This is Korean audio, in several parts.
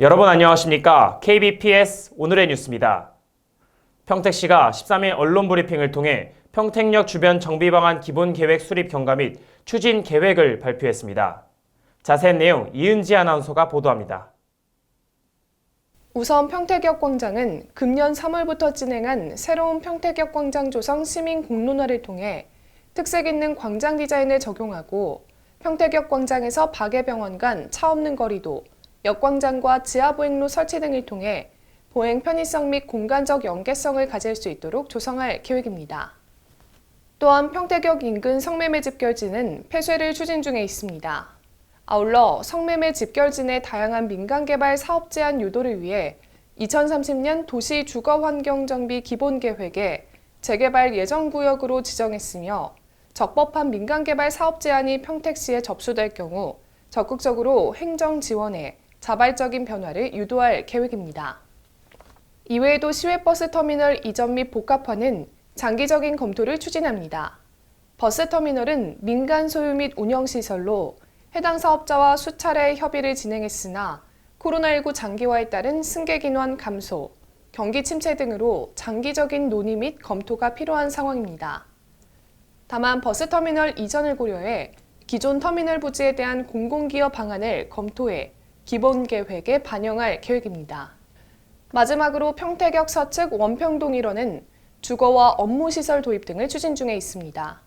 여러분 안녕하십니까? KBPS 오늘의 뉴스입니다. 평택시가 13일 언론 브리핑을 통해 평택역 주변 정비 방안 기본 계획 수립 경과 및 추진 계획을 발표했습니다. 자세한 내용 이은지 아나운서가 보도합니다. 우선 평택역 광장은 금년 3월부터 진행한 새로운 평택역 광장 조성 시민 공론화를 통해 특색 있는 광장 디자인을 적용하고 평택역 광장에서 박예병원 간 차 없는 거리도, 역광장과 지하보행로 설치 등을 통해 보행 편의성 및 공간적 연계성을 가질 수 있도록 조성할 계획입니다. 또한 평택역 인근 성매매 집결지는 폐쇄를 추진 중에 있습니다. 아울러 성매매 집결진의 다양한 민간 개발 사업 제한 유도를 위해 2030년 도시 주거 환경 정비 기본 계획에 재개발 예정 구역으로 지정했으며 적법한 민간 개발 사업 제안이 평택시에 접수될 경우 적극적으로 행정 지원에 자발적인 변화를 유도할 계획입니다. 이외에도 시외버스 터미널 이전 및 복합화는 장기적인 검토를 추진합니다. 버스 터미널은 민간 소유 및 운영 시설로 해당 사업자와 수차례 협의를 진행했으나 코로나19 장기화에 따른 승객 인원 감소, 경기 침체 등으로 장기적인 논의 및 검토가 필요한 상황입니다. 다만 버스 터미널 이전을 고려해 기존 터미널 부지에 대한 공공기여 방안을 검토해 기본 계획에 반영할 계획입니다. 마지막으로 평택역 서측 원평동 일원은 주거와 업무시설 도입 등을 추진 중에 있습니다.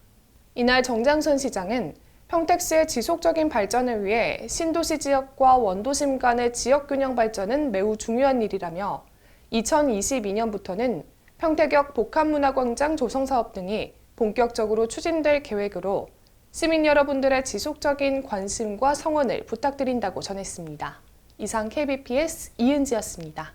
이날 정장선 시장은 평택시의 지속적인 발전을 위해 신도시 지역과 원도심 간의 지역 균형 발전은 매우 중요한 일이라며 2022년부터는 평택역 복합문화광장 조성 사업 등이 본격적으로 추진될 계획으로 시민 여러분들의 지속적인 관심과 성원을 부탁드린다고 전했습니다. 이상 KBPS 이은지였습니다.